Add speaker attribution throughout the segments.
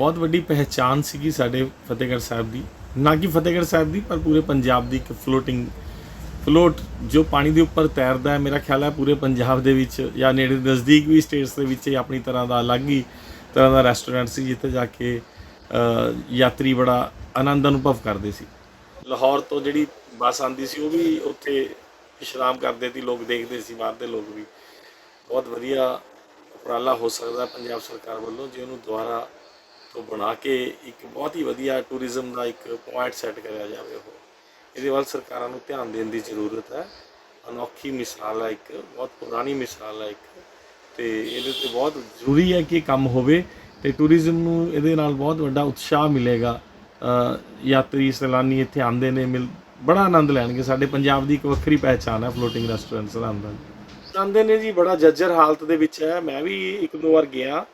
Speaker 1: ਬਹੁਤ ਵੱਡੀ ਪਹਿਚਾਨ ਸੀਗੀ ਸਾਡੇ ਫਤਿਹਗੜ੍ਹ ਸਾਹਿਬ ਦੀ। ਨਾ ਕਿ ਫਤਿਹਗੜ੍ਹ ਸਾਹਿਬ ਦੀ, ਪਰ ਪੂਰੇ ਪੰਜਾਬ ਦੀ ਇੱਕ ਫਲੋਟਿੰਗ ਫਲੋਟ ਜੋ ਪਾਣੀ ਦੇ ਉੱਪਰ ਤੈਰਦਾ ਹੈ, ਮੇਰਾ ਖਿਆਲ ਹੈ ਪੂਰੇ ਪੰਜਾਬ ਦੇ ਵਿੱਚ ਜਾਂ ਨੇੜੇ ਨਜ਼ਦੀਕ ਵੀ ਸਟੇਟਸ ਦੇ ਵਿੱਚ ਆਪਣੀ ਤਰ੍ਹਾਂ ਦਾ ਅਲੱਗ ਹੀ ਤਰ੍ਹਾਂ ਦਾ ਰੈਸਟੋਰੈਂਟ ਸੀ, ਜਿੱਥੇ ਜਾ ਕੇ ਯਾਤਰੀ ਬੜਾ ਆਨੰਦ ਅਨੁਭਵ ਕਰਦੇ ਸੀ। ਲਾਹੌਰ ਤੋਂ ਜਿਹੜੀ ਬੱਸ ਆਂਦੀ ਸੀ, ਉਹ ਵੀ ਉੱਥੇ ਵਿਸ਼ਰਾਮ ਕਰਦੇ ਸੀ, ਲੋਕ ਦੇਖਦੇ ਸੀ, ਬਾਹਰ ਦੇ ਲੋਕ ਵੀ। ਬਹੁਤ ਵਧੀਆ ਉਪਰਾਲਾ ਹੋ ਸਕਦਾ ਪੰਜਾਬ ਸਰਕਾਰ ਵੱਲੋਂ, ਜੇ ਉਹਨੂੰ ਦੁਬਾਰਾ ਤੋਂ ਬਣਾ ਕੇ ਇੱਕ ਬਹੁਤ ਹੀ ਵਧੀਆ ਟੂਰਿਜ਼ਮ ਦਾ ਇੱਕ ਪੁਆਇੰਟ ਸੈੱਟ ਕਰਿਆ ਜਾਵੇ ਉਹ। ਇਹਦੇ ਵੱਲ ਸਰਕਾਰਾਂ ਨੂੰ ਧਿਆਨ ਦੇਣ ਦੀ ਜ਼ਰੂਰਤ ਹੈ। ਅਨੋਖੀ ਮਿਸਾਲ ਹੈ ਇੱਕ, ਬਹੁਤ ਪੁਰਾਣੀ ਮਿਸਾਲ ਹੈ ਇੱਕ। ਤੇ ਇਹਦੇ ਤੇ ਬਹੁਤ ਜ਼ਰੂਰੀ ਹੈ ਕਿ ਇਹ ਕੰਮ ਹੋਵੇ ਤੇ ਟੂਰਿਜ਼ਮ ਨੂੰ ਇਹਦੇ ਨਾਲ ਬਹੁਤ ਵੱਡਾ ਉਤਸ਼ਾਹ ਮਿਲੇਗਾ। ਯਾਤਰੀ ਸੈਲਾਨੀ ਇੱਥੇ ਆਉਂਦੇ ਨੇ, ਮਿਲ ਬੜਾ ਆਨੰਦ ਲੈਣਗੇ। ਸਾਡੇ ਪੰਜਾਬ ਦੀ ਇੱਕ ਵੱਖਰੀ ਪਹਿਚਾਨ ਹੈ ਫਲੋਟਿੰਗ ਰੈਸਟੋਰੈਂਟ ਰੈਸਟੋਰੈਂਟਸ ਦਾ ਆਨੰਦ ਜਾਂਦੇ ਨੇ ਜੀ, ਬੜਾ ਜੱਜਰ ਹਾਲਤ ਦੇ ਵਿੱਚ ਹੈ। ਮੈਂ ਵੀ ਇੱਕ ਦੋ ਵਾਰ ਗਿਆ।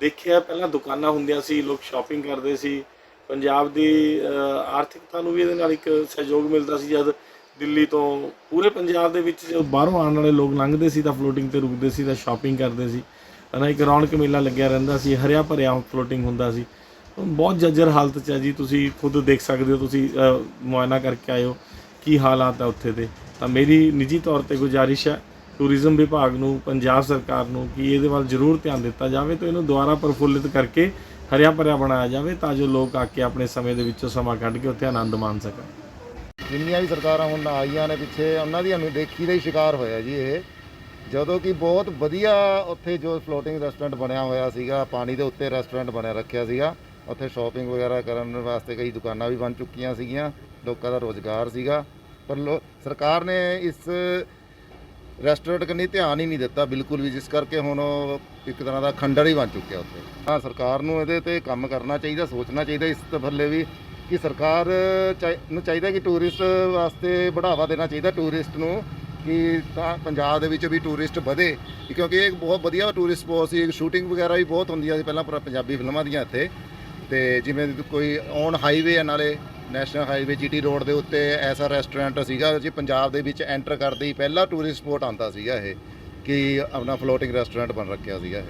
Speaker 1: ਦੇਖਿਆ ਪਹਿਲਾਂ ਦੁਕਾਨਾਂ ਹੁੰਦੀਆਂ ਸੀ, ਲੋਕ ਸ਼ਾਪਿੰਗ ਕਰਦੇ ਸੀ। ਪੰਜਾਬ ਦੀ ਆਰਥਿਕਤਾ ਨੂੰ ਵੀ ਇਹਦੇ ਨਾਲ ਇੱਕ ਸਹਿਯੋਗ ਮਿਲਦਾ ਸੀ, ਜਦ ਦਿੱਲੀ ਤੋਂ ਪੂਰੇ ਪੰਜਾਬ ਦੇ ਵਿੱਚ ਜਦੋਂ ਬਾਹਰੋਂ ਆਉਣ ਵਾਲੇ ਲੋਕ ਲੰਘਦੇ ਸੀ, ਤਾਂ ਫਲੋਟਿੰਗ ਤੇ ਰੁਕਦੇ ਸੀ, ਤਾਂ ਸ਼ਾਪਿੰਗ ਕਰਦੇ ਸੀ। ਹਨਾ, ਇੱਕ ਰੌਣਕ ਮੇਲਾ ਲੱਗਿਆ ਰਹਿੰਦਾ ਸੀ, ਹਰਿਆ ਭਰਿਆ ਫਲੋਟਿੰਗ ਹੁੰਦਾ ਸੀ। ਬਹੁਤ ਜੱਜਰ ਹਾਲਤ 'ਚ ਹੈ ਜੀ, ਤੁਸੀਂ ਖੁਦ ਦੇਖ ਸਕਦੇ ਹੋ, ਤੁਸੀਂ ਮੁਆਇਨਾ ਕਰਕੇ ਆਏ ਹੋ, ਕੀ ਹਾਲਾਤ ਹੈ ਉੱਥੇ ਦੇ। ਤਾਂ ਮੇਰੀ ਨਿੱਜੀ ਤੌਰ ਤੇ ਗੁਜ਼ਾਰਿਸ਼ ਹੈ ਟੂਰਿਜ਼ਮ ਵਿਭਾਗ ਨੂੰ, ਪੰਜਾਬ ਸਰਕਾਰ ਨੂੰ ਕਿ ਇਹਦੇ ਵੱਲ ਜ਼ਰੂਰ ਧਿਆਨ ਦਿੱਤਾ ਜਾਵੇ ਤੇ ਇਹਨੂੰ ਦੁਬਾਰਾ ਪ੍ਰਫੁੱਲਿਤ ਕਰਕੇ ਹਰਿਆ ਭਰਿਆ ਬਣਾਇਆ ਜਾਵੇ ਤਾਂ ਜੋ ਲੋਕ ਆ ਕੇ ਆਪਣੇ ਸਮੇਂ ਦੇ ਵਿੱਚੋਂ ਸਮਾਂ ਕੱਢ ਕੇ ਉੱਥੇ ਆਨੰਦ ਮਾਣ ਸਕਣ।
Speaker 2: ਜਿੰਨੀਆਂ ਵੀ ਸਰਕਾਰਾਂ ਹੁਣ ਆਈਆਂ ਨੇ ਪਿੱਛੇ, ਉਹਨਾਂ ਦੀ ਅਣਦੇਖੀ ਦਾ ਹੀ ਸ਼ਿਕਾਰ ਹੋਇਆ ਜੀ ਇਹ। ਜਦੋਂ ਕਿ ਬਹੁਤ ਵਧੀਆ ਉੱਥੇ ਜੋ ਫਲੋਟਿੰਗ ਰੈਸਟੋਰੈਂਟ ਬਣਿਆ ਹੋਇਆ ਸੀਗਾ, ਪਾਣੀ ਦੇ ਉੱਤੇ ਰੈਸਟੋਰੈਂਟ ਬਣਿਆ ਰੱਖਿਆ ਸੀਗਾ, ਉੱਥੇ ਸ਼ਾਪਿੰਗ ਵਗੈਰਾ ਕਰਨ ਵਾਸਤੇ ਕਈ ਦੁਕਾਨਾਂ ਵੀ ਬਣ ਚੁੱਕੀਆਂ ਸੀਗੀਆਂ, ਲੋਕਾਂ ਦਾ ਰੋਜ਼ਗਾਰ ਸੀਗਾ। ਪਰ ਲੋ- ਸਰਕਾਰ ਨੇ ਇਸ ਰੈਸਟੋਰੈਂਟ ਕੰਨੀ ਧਿਆਨ ਹੀ ਨਹੀਂ ਦਿੱਤਾ ਬਿਲਕੁਲ ਵੀ, ਜਿਸ ਕਰਕੇ ਹੁਣ ਉਹ ਇੱਕ ਤਰ੍ਹਾਂ ਦਾ ਖੰਡਰ ਹੀ ਬਣ ਚੁੱਕਿਆ ਉੱਥੇ। ਹਾਂ ਸਰਕਾਰ ਨੂੰ ਇਹਦੇ ਤੇ ਕੰਮ ਕਰਨਾ ਚਾਹੀਦਾ, ਸੋਚਣਾ ਚਾਹੀਦਾ ਇਸ ਬੱਲੇ ਵੀ ਕਿ ਸਰਕਾਰ ਚਾਹੀ- ਨੂੰ ਚਾਹੀਦਾ ਕਿ ਟੂਰਿਸਟ ਵਾਸਤੇ ਬੜਾਵਾ ਦੇਣਾ ਚਾਹੀਦਾ ਟੂਰਿਸਟ ਨੂੰ, ਕਿ ਤਾਂ ਪੰਜਾਬ ਦੇ ਵਿੱਚ ਵੀ ਟੂਰਿਸਟ ਵਧੇ। ਕਿਉਂਕਿ ਇਹ ਇੱਕ ਬਹੁਤ ਵਧੀਆ ਟੂਰਿਸਟ ਸਪੋਟ ਸੀ, ਸ਼ੂਟਿੰਗ ਵਗੈਰਾ ਵੀ ਬਹੁਤ ਹੁੰਦੀਆਂ ਸੀ ਪਹਿਲਾਂ ਪੁਰਾ- ਪੰਜਾਬੀ ਫਿਲਮਾਂ ਦੀਆਂ ਇੱਥੇ। ਤੇ ਜਿਵੇਂ ਕੋਈ ਔਨ ਹਾਈਵੇ ਹੈ ਨਾਲੇ ਨੈਸ਼ਨਲ ਹਾਈਵੇ ਜੀਟੀ ਰੋਡ ਦੇ ਉੱਤੇ ਐਸਾ ਰੈਸਟੋਰੈਂਟ ਸੀਗਾ ਜੀ ਪੰਜਾਬ ਦੇ ਵਿੱਚ ਐਂਟਰ ਕਰਦੇ ਹੀ ਪਹਿਲਾ ਟੂਰਿਸਟ ਸਪੋਟ ਆਉਂਦਾ ਸੀਗਾ ਇਹ ਕਿ ਆਪਣਾ ਫਲੋਟਿੰਗ ਰੈਸਟੋਰੈਂਟ ਬਣ ਰੱਖਿਆ ਸੀਗਾ ਇਹ।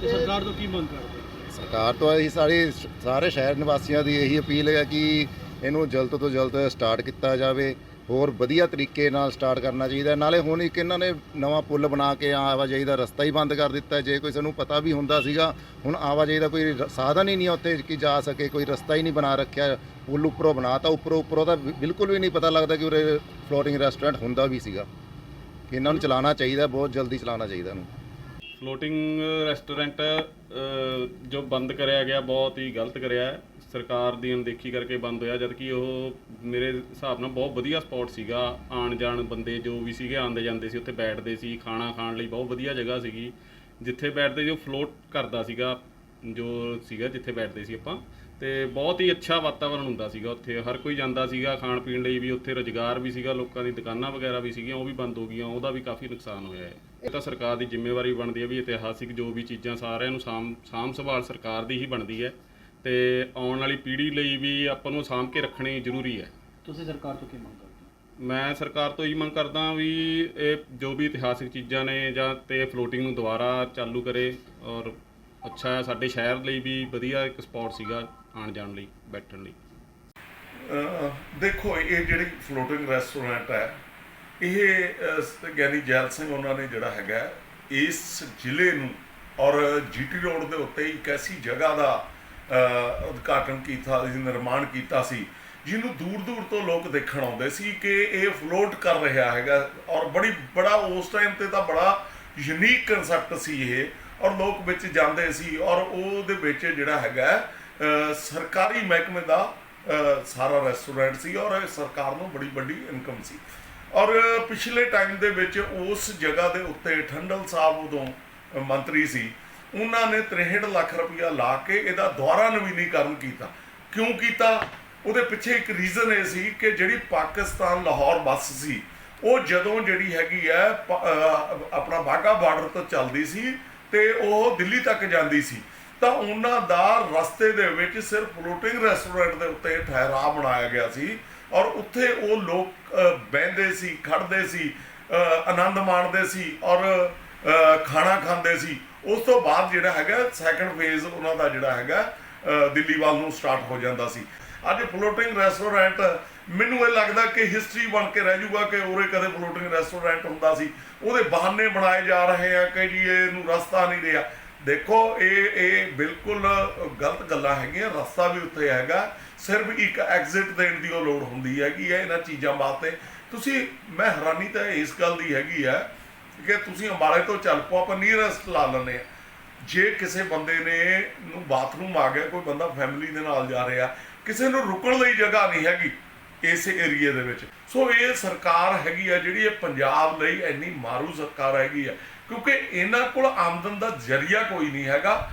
Speaker 3: ਤੇ ਸਰਕਾਰ ਤੋਂ ਕੀ ਮੰਗ ਕਰਦੇ?
Speaker 2: ਸਰਕਾਰ ਤੋਂ ਅਸੀਂ ਸਾਰੇ ਸਾਰੇ ਸ਼ਹਿਰ ਨਿਵਾਸੀਆਂ ਦੀ ਇਹੀ ਅਪੀਲ ਹੈ ਕਿ ਇਹਨੂੰ ਜਲਦ ਤੋਂ ਜਲਦ ਸਟਾਰਟ ਕੀਤਾ ਜਾਵੇ। ਹੋਰ ਵਧੀਆ ਤਰੀਕੇ ਨਾਲ ਸਟਾਰਟ ਕਰਨਾ ਚਾਹੀਦਾ ਨਾਲੇ ਹੁਣ ਇੱਕ ਇਹਨਾਂ ਨੇ ਨਵਾਂ ਪੁਲ ਬਣਾ ਕੇ ਆਵਾਜਾਈ ਦਾ ਰਸਤਾ ਹੀ ਬੰਦ ਕਰ ਦਿੱਤਾ ਜੇ ਕੋਈ ਸਾਨੂੰ ਪਤਾ ਵੀ ਹੁੰਦਾ ਸੀਗਾ, ਹੁਣ ਆਵਾਜਾਈ ਦਾ ਕੋਈ ਸਾਧਨ ਹੀ ਨਹੀਂ ਹੈ ਉੱਥੇ ਕਿ ਜਾ ਸਕੇ, ਕੋਈ ਰਸਤਾ ਹੀ ਨਹੀਂ ਬਣਾ ਰੱਖਿਆ, ਪੁਲ ਉੱਪਰੋਂ ਬਣਾਤਾ ਉੱਪਰੋਂ ਉੱਪਰੋਂ ਤਾਂ ਬਿਲਕੁਲ ਵੀ ਨਹੀਂ ਪਤਾ ਲੱਗਦਾ ਕਿ ਉਰੇ ਫਲੋਟਿੰਗ ਰੈਸਟੋਰੈਂਟ ਹੁੰਦਾ ਵੀ ਸੀਗਾ। ਇਹਨਾਂ ਨੂੰ ਚਲਾਉਣਾ ਚਾਹੀਦਾ, ਬਹੁਤ ਜਲਦੀ ਚਲਾਉਣਾ ਚਾਹੀਦਾ ਇਹਨੂੰ।
Speaker 4: ਫਲੋਟਿੰਗ ਰੈਸਟੋਰੈਂਟ ਜੋ ਬੰਦ ਕਰਿਆ ਗਿਆ, ਬਹੁਤ ਹੀ ਗਲਤ ਕਰਿਆ ਸਰਕਾਰ ਦੀ ਅਣਦੇਖੀ ਕਰਕੇ ਬੰਦ ਹੋਇਆ ਜਦ ਕਿ ਉਹ ਮੇਰੇ ਹਿਸਾਬ ਨਾਲ ਬਹੁਤ ਵਧੀਆ ਸਪੌਟ ਸੀਗਾ। ਆਣ ਜਾਣ ਬੰਦੇ ਜੋ ਵੀ ਸੀਗੇ, ਆਉਂਦੇ ਜਾਂਦੇ ਸੀ, ਉੱਥੇ ਬੈਠਦੇ ਸੀ, ਖਾਣਾ ਖਾਣ ਲਈ ਬਹੁਤ ਵਧੀਆ ਜਗ੍ਹਾ ਸੀਗੀ। ਜਿੱਥੇ ਬੈਠਦੇ ਜੋ ਫਲੋਟ ਕਰਦਾ ਸੀਗਾ, ਜੋ ਸੀਗਾ ਜਿੱਥੇ ਬੈਠਦੇ ਸੀ ਆਪਾਂ। ਤੇ ਬਹੁਤ ਹੀ ਅੱਛਾ ਵਾਤਾਵਰਣ ਹੁੰਦਾ ਸੀਗਾ ਉੱਥੇ। ਹਰ ਕੋਈ ਜਾਂਦਾ ਸੀਗਾ, ਖਾਣ ਪੀਣ ਲਈ ਵੀ ਉੱਥੇ ਰੁਜ਼ਗਾਰ ਵੀ ਸੀਗਾ, ਲੋਕਾਂ ਦੀ ਦੁਕਾਨਾਂ ਵਗੈਰਾ ਵੀ ਸੀਗੀਆਂ, ਉਹ ਵੀ ਬੰਦ ਹੋ ਗਈਆਂ, ਉਹਦਾ ਵੀ ਕਾਫੀ ਨੁਕਸਾਨ ਹੋਇਆ ਹੈ। ਇਹ ਤਾਂ ਸਰਕਾਰ ਦੀ ਜ਼ਿੰਮੇਵਾਰੀ ਬਣਦੀ ਹੈ ਵੀ ਇਤਿਹਾਸਿਕ ਜੋ ਵੀ ਚੀਜ਼ਾਂ ਸਾਰਿਆਂ ਨੂੰ ਸਾਂਭ ਸਾਂਭ ਸੰਭਾਲ ਸਰਕਾਰ ਦੀ ਹੀ ਬਣਦੀ ਹੈ। ਤੇ ਆਉਣ ਵਾਲੀ ਪੀੜ੍ਹੀ ਲਈ ਵੀ ਆਪਾਂ ਨੂੰ ਸਾਂਭ ਕੇ ਰੱਖਣੀ ਜ਼ਰੂਰੀ ਹੈ।
Speaker 3: ਤੁਸੀਂ ਸਰਕਾਰ ਤੋਂ ਕੀ ਮੰਗ ਕਰਦੇ
Speaker 4: ਮੈਂ ਸਰਕਾਰ ਤੋਂ ਇਹ ਮੰਗ ਕਰਦਾ ਵੀ ਇਹ ਜੋ ਵੀ ਇਤਿਹਾਸਿਕ ਚੀਜ਼ਾਂ ਨੇ ਜਾਂ ਤੇ ਫਲੋਟਿੰਗ ਨੂੰ ਦੁਬਾਰਾ ਚਾਲੂ ਕਰੇ ਔਰ ਅੱਛਾ ਹੈ ਸਾਡੇ ਸ਼ਹਿਰ ਲਈ ਵੀ ਵਧੀਆ ਇੱਕ ਸਪੌਟ ਸੀਗਾ ਆਉਣ ਜਾਣ ਲਈ ਬੈਠਣ ਲਈ।
Speaker 5: ਅਹ ਦੇਖੋ ਇਹ ਜਿਹੜੀ ਫਲੋਟਿੰਗ ਰੈਸਟੋਰੈਂਟ ਹੈ ਇਹ ਅਹ, ਗਿਆਨੀ ਜੈਲ ਸਿੰਘ ਉਹਨਾਂ ਨੇ ਜਿਹੜਾ ਹੈਗਾ ਇਸ ਜ਼ਿਲ੍ਹੇ ਨੂੰ ਔਰ ਜੀਟੀ ਰੋਡ ਦੇ ਉੱਤੇ ਇੱਕ ਐਸੀ ਜਗ੍ਹਾ ਦਾ ਉਦਘਾਟਨ ਕੀਤਾ ਸੀ, ਨਿਰਮਾਣ ਕੀਤਾ ਸੀ, ਜਿਹਨੂੰ ਦੂਰ ਦੂਰ ਤੋਂ ਲੋਕ ਦੇਖਣ ਆਉਂਦੇ ਸੀ ਕਿ ਇਹ ਫਲੋਟ ਕਰ ਰਿਹਾ ਹੈਗਾ ਔਰ ਬੜੀ, ਬੜਾ ਉਸ ਟਾਈਮ ਤੇ ਤਾਂ ਬੜਾ ਯੂਨੀਕ ਕਨਸੈਪਟ ਸੀ ਇਹ ਔਰ ਲੋਕ ਵਿੱਚ ਜਾਂਦੇ ਸੀ ਔਰ ਉਹਦੇ ਵਿੱਚ ਜਿਹੜਾ ਹੈਗਾ ਸਰਕਾਰੀ ਮਹਿਕਮੇ ਦਾ ਸਾਰਾ ਰੈਸਟੋਰੈਂਟ ਸੀ ਔਰ ਸਰਕਾਰ ਨੂੰ ਬੜੀ ਵੱਡੀ ਇਨਕਮ ਸੀ ਔਰ ਪਿਛਲੇ ਟਾਈਮ ਦੇ ਵਿੱਚ ਉਸ ਜਗ੍ਹਾ ਦੇ ਉੱਤੇ ਠੰਡਲ ਸਾਹਿਬ ਉਦੋਂ ਮੰਤਰੀ ਸੀ ਉਹਨਾਂ ਨੇ 63 ਲੱਖ ਰੁਪਇਆ ਲਾ ਕੇ ਇਹਦਾ ਦੁਆਰਾ ਨਵੀਨੀਕਰਨ ਕੀਤਾ। ਕਿਉਂ ਕੀਤਾ? ਉਹਦੇ ਪਿੱਛੇ ਇੱਕ ਰੀਜ਼ਨ ਇਹ ਸੀ ਕਿ ਜਿਹੜੀ ਪਾਕਿਸਤਾਨ ਲਾਹੌਰ ਬੱਸ ਸੀ ਉਹ ਜਦੋਂ ਜਿਹੜੀ ਹੈਗੀ ਹੈ ਆਪਣਾ ਬਾਗਾ ਬਾਰਡਰ ਤੋਂ ਚੱਲਦੀ ਸੀ ਤੇ ਉਹ ਦਿੱਲੀ ਤੱਕ ਜਾਂਦੀ ਸੀ। ਤਾਂ ਉਹਨਾਂ ਦਾ ਰਸਤੇ ਦੇ ਵਿੱਚ ਸਿਰਫ ਫਲੋਟਿੰਗ ਰੈਸਟੋਰੈਂਟ ਦੇ ਉੱਤੇ ਠਹਿਰਾ ਬਣਾਇਆ ਗਿਆ ਸੀ ਔਰ ਉੱਥੇ ਉਹ ਲੋਕ ਅਹ, ਬਹਿੰਦੇ ਸੀ ਖੜਦੇ ਸੀ ਆਨੰਦ ਮਾਣਦੇ ਸੀ ਔਰ ਖਾਣਾ ਖਾਂਦੇ ਸੀ। ਉਸ ਤੋਂ ਬਾਅਦ ਜਿਹੜਾ ਹੈਗਾ ਸੈਕੰਡ ਫੇਜ਼ ਉਹਨਾਂ ਦਾ ਜਿਹੜਾ ਹੈਗਾ ਦਿੱਲੀ ਵੱਲ ਨੂੰ ਸਟਾਰਟ ਹੋ ਜਾਂਦਾ ਸੀ। ਅੱਜ ਫਲੋਟਿੰਗ ਰੈਸਟੋਰੈਂਟ ਮੈਨੂੰ ਇਹ ਲੱਗਦਾ ਕਿ ਹਿਸਟਰੀ ਬਣ ਕੇ ਰਹਿ ਜੂਗਾ ਕਿ ਉਰੇ ਕਦੇ ਫਲੋਟਿੰਗ ਰੈਸਟੋਰੈਂਟ ਹੁੰਦਾ ਸੀ। ਉਹਦੇ ਬਹਾਨੇ ਬਣਾਏ ਜਾ ਰਹੇ ਆ ਕਿ ਜੀ ਇਹਨੂੰ ਰਸਤਾ ਨਹੀਂ ਰਿਹਾ। ਦੇਖੋ, ਇਹ ਇਹ ਬਿਲਕੁਲ ਗਲਤ ਗੱਲਾਂ ਹੈਗੀਆਂ। ਰਸਤਾ ਵੀ ਉੱਥੇ ਹੈਗਾ। ਸਿਰਫ ਇੱਕ ਐਗਜ਼ਿਟ ਦੇਣ ਦੀ ਉਹ ਲੋੜ ਹੁੰਦੀ ਹੈਗੀ ਹੈ ਇਹਨਾਂ ਚੀਜ਼ਾਂ ਵਾਸਤੇ। ਤੁਸੀਂ, ਮੈਂ ਹੈਰਾਨੀ ਤਾਂ ਇਸ ਗੱਲ ਦੀ ਹੈਗੀ ਹੈ ਕਿ ਤੁਸੀਂ ਅੰਬਾਲੇ ਤੋਂ ਚੱਲ ਪਓ, ਆਪਾਂ ਨੀਅਰੈਸਟ ਲਾ ਲੈਂਦੇ ਆ ਜੇ ਕਿਸੇ ਬੰਦੇ ਨੇ ਨੂੰ ਬਾਥਰੂਮ ਆ ਗਿਆ, ਕੋਈ ਬੰਦਾ ਫੈਮਿਲੀ ਦੇ ਨਾਲ ਜਾ ਰਿਹਾ, ਕਿਸੇ ਨੂੰ ਰੁਕਣ ਲਈ ਜਗ੍ਹਾ ਨਹੀਂ ਹੈਗੀ ਇਸ ਏਰੀਏ ਦੇ ਵਿੱਚ। ਸੋ ਇਹ ਸਰਕਾਰ ਹੈਗੀ ਆ ਜਿਹੜੀ ਇਹ ਪੰਜਾਬ ਲਈ ਇੰਨੀ ਮਾਰੂ ਸਰਕਾਰ ਹੈਗੀ ਆ, ਕਿਉਂਕਿ ਇਹਨਾਂ ਕੋਲ ਆਮਦਨ ਦਾ ਜ਼ਰੀਆ ਕੋਈ ਨਹੀਂ ਹੈਗਾ।